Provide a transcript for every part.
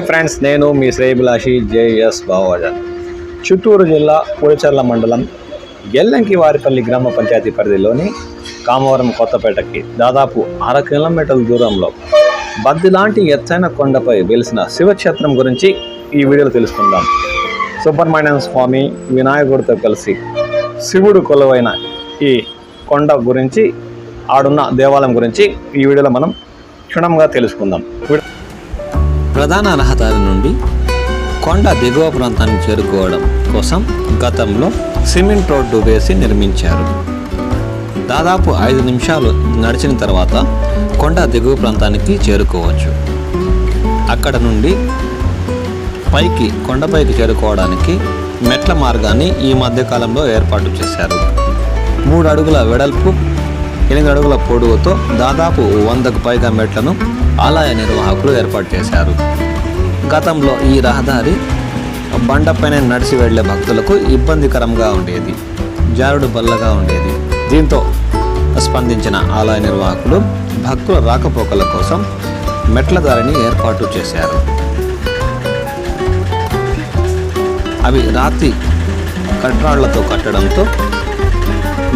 Hi friends నేను మీ శ్రేయభిలాషి JS భావజన్ Chittoor జిల్లా పులిచెర్ల మండలం ఎల్లంకి వారిపల్లి గ్రామ పంచాయతీ పరిధిలోని కామవరం కొత్తపేటకి దాదాపు అర కిలోమీటర్ల దూరంలో బద్ది లాంటి ఎత్తైన కొండపై వెలిసిన శివక్షేత్రం గురించి ఈ వీడియోలో తెలుసుకుందాం. సుబ్రహ్మణ్యం స్వామి వినాయకుడితో కలిసి శివుడు కొలువైన ఈ కొండ గురించి ఆడున్న దేవాలయం గురించి ఈ వీడియోలో మనం క్షుణ్ణంగా తెలుసుకుందాం. ప్రధాన రహదారి నుండి కొండ దిగువ ప్రాంతానికి చేరుకోవడం కోసం గతంలో సిమెంట్ రోడ్డు వేసి నిర్మించారు. దాదాపు ఐదు నిమిషాలు నడిచిన తర్వాత కొండ దిగువ ప్రాంతానికి చేరుకోవచ్చు. అక్కడ నుండి పైకి కొండపైకి చేరుకోవడానికి మెట్ల మార్గాన్ని ఈ మధ్యకాలంలో ఏర్పాటు చేశారు. మూడు అడుగుల వెడల్పు ఎనిమిది అడుగుల పొడవుతో దాదాపు వందకు పైగా మెట్లను ఆలయ నిర్వాహకులు ఏర్పాటు చేశారు. గతంలో ఈ రహదారి బండపైన నడిచి వెళ్ళే భక్తులకు ఇబ్బందికరంగా ఉండేది జారుడు బల్లగా ఉండేది. దీంతో స్పందించిన ఆలయ నిర్వాహకులు భక్తుల రాకపోకల కోసం మెట్ల దారిని ఏర్పాటు చేశారు. అవి రాతి కట్రాళ్ళతో కట్టడంతో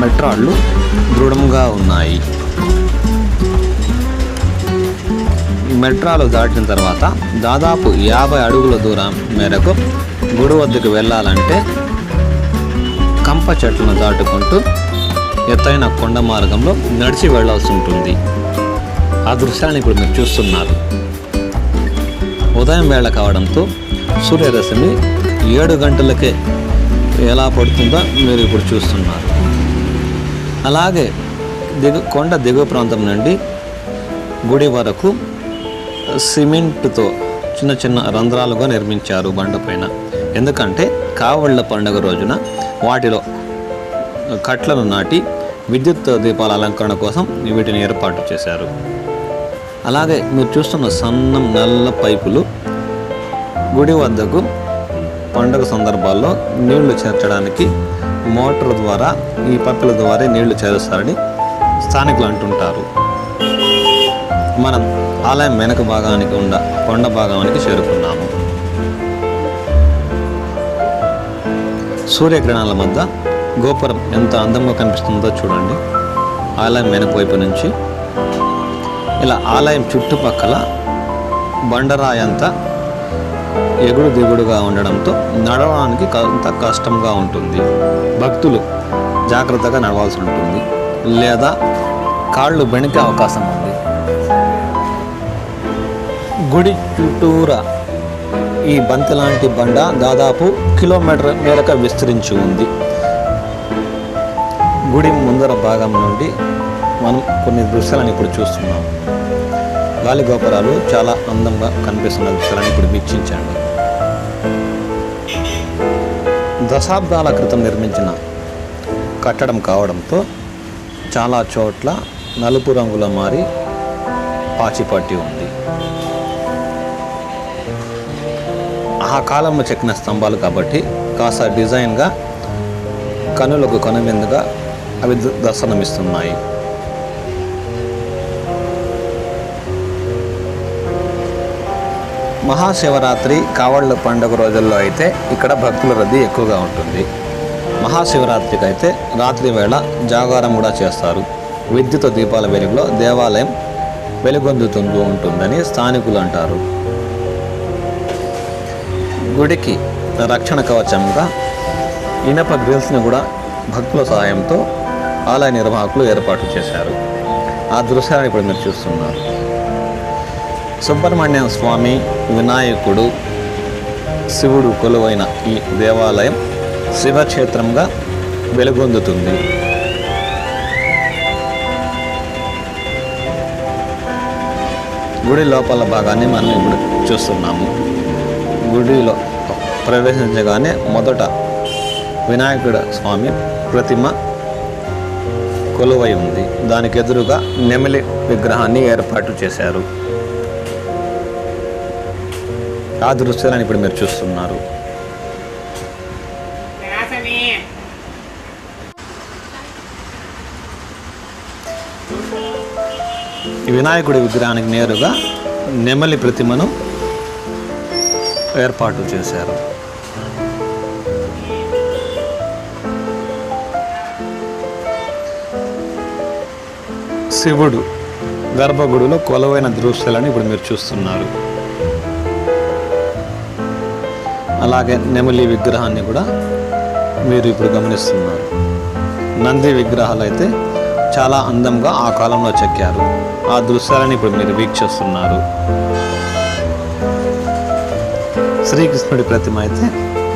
మెట్రాళ్ళు దృఢంగా ఉన్నాయి. మెట్రాలు దాటిన తర్వాత దాదాపు యాభై అడుగుల దూరం మేరకు గుడి వద్దకు వెళ్ళాలంటే కంప చెట్లను దాటుకుంటూ ఎత్తైన కొండ మార్గంలో నడిచి వెళ్ళాల్సి ఉంటుంది. ఆ దృశ్యాన్ని ఇప్పుడు మీరు చూస్తున్నారు. ఉదయం వేళ కావడంతో సూర్యరశ్మి ఏడు గంటలకే ఎలా పడుతుందో మీరు ఇప్పుడు చూస్తున్నారు. అలాగే దిగు కొండ దిగువ ప్రాంతం నుండి గుడి వరకు సిమెంట్తో చిన్న చిన్న రంధ్రాలుగా నిర్మించారు బండపైన ఎందుకంటే కావళ్ళ పండుగ రోజున వాటిలో కట్లను నాటి విద్యుత్ దీపాల అలంకరణ కోసం వీటిని ఏర్పాటు చేశారు. అలాగే మీరు చూస్తున్న సన్నం నల్ల పైపులు గుడి వద్దకు పండుగ సందర్భాల్లో నీళ్ళు చేర్చడానికి మోటార్ ద్వారా ఈ పైపుల ద్వారా నీళ్ళు చేరుస్తారని స్థానికులు అంటుంటారు. మనం ఆలయం వెనక భాగానికి ఉన్న కొండ భాగానికి చేరుకున్నాము. సూర్యకిరణాల మధ్య గోపురం ఎంత అందంగా కనిపిస్తుందో చూడండి. ఆలయం వెనక వైపు నుంచి. ఇలా ఆలయం చుట్టుపక్కల బండరాయంతా ఎగుడు దిగుడుగా ఉండడంతో నడవడానికి కొంత కష్టంగా ఉంటుంది. భక్తులు జాగ్రత్తగా నడవాల్సి ఉంటుంది. లేదా కాళ్ళు బెణికే అవకాశం ఉంది. గుడి చుట్టూరా ఈ బంతి లాంటి బండ దాదాపు కిలోమీటర్ మేరక విస్తరించి ఉంది. గుడి ముందర భాగం నుండి మనం కొన్ని దృశ్యాలను ఇప్పుడు చూస్తున్నాం. గాలి గోపురాలు చాలా అందంగా కనిపిస్తున్న దృశ్యాలను ఇప్పుడు వీక్షించండి. దశాబ్దాల క్రితం నిర్మించిన కట్టడం కావడంతో చాలా చోట్ల నలుపు రంగులో మారి పాచిపట్టి ఉంది. ఆ కాలంలో చెక్కిన స్తంభాలు కాబట్టి కాస్త డిజైన్గా కనులకు కనువిందుగా అవి దర్శనమిస్తున్నాయి. మహాశివరాత్రి కావళ్ళ పండుగ రోజుల్లో అయితే ఇక్కడ భక్తుల రద్దీ ఎక్కువగా ఉంటుంది. మహాశివరాత్రికి అయితే రాత్రి వేళ జాగారం కూడా చేస్తారు. విద్యుత్ దీపాల వెలుగులో దేవాలయం వెలుగొందుతుంటూ ఉంటుందని స్థానికులు అంటారు. గుడికి రక్షణ కవచంగా ఇనప గ్రిల్స్ని కూడా భక్తుల సహాయంతో ఆలయ నిర్వాహకులు ఏర్పాటు చేశారు. ఆ దృశ్యాన్ని ఇప్పుడు మీరు చూస్తున్నారు. సుబ్రహ్మణ్యం స్వామి వినాయకుడు శివుడు కొలువైన ఈ దేవాలయం శివక్షేత్రంగా వెలుగొందుతుంది. గుడి లోపల భాగాన్ని మనం ఇప్పుడు చూస్తున్నాము. గుడిలో ప్రవేశించగానే మొదట వినాయకుడు స్వామి ప్రతిమ కొలువై ఉంది. దానికి ఎదురుగా నెమలి విగ్రహాన్ని ఏర్పాటు చేశారు. ఆ దృశ్యాలను ఇప్పుడు మీరు చూస్తున్నారు. వినాయకుడి విగ్రహానికి నేరుగా నెమలి ప్రతిమను ఏర్పాటు చేశారు. శివుడు గర్భగుడిలో కొలువైన దృశ్యాలను ఇప్పుడు మీరు చూస్తున్నారు. అలాగే నెమలి విగ్రహాన్ని కూడా మీరు ఇప్పుడు గమనిస్తున్నారు. నంది విగ్రహాలు అయితే చాలా అందంగా ఆ కాలంలో చెక్కారు. ఆ దృశ్యాలను ఇప్పుడు మీరు వీక్షిస్తున్నారు. శ్రీకృష్ణుడి ప్రతిమ అయితే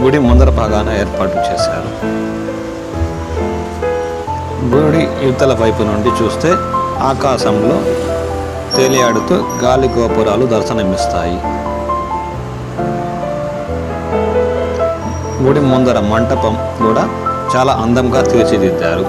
గుడి ముందర భాగాన ఏర్పాటు చేశారు. గుడి యువతల వైపు నుండి చూస్తే ఆకాశంలో తేలియాడుతూ గాలి గోపురాలు దర్శనమిస్తాయి. గుడి ముందర మంటపం కూడా చాలా అందంగా తీర్చిదిద్దారు.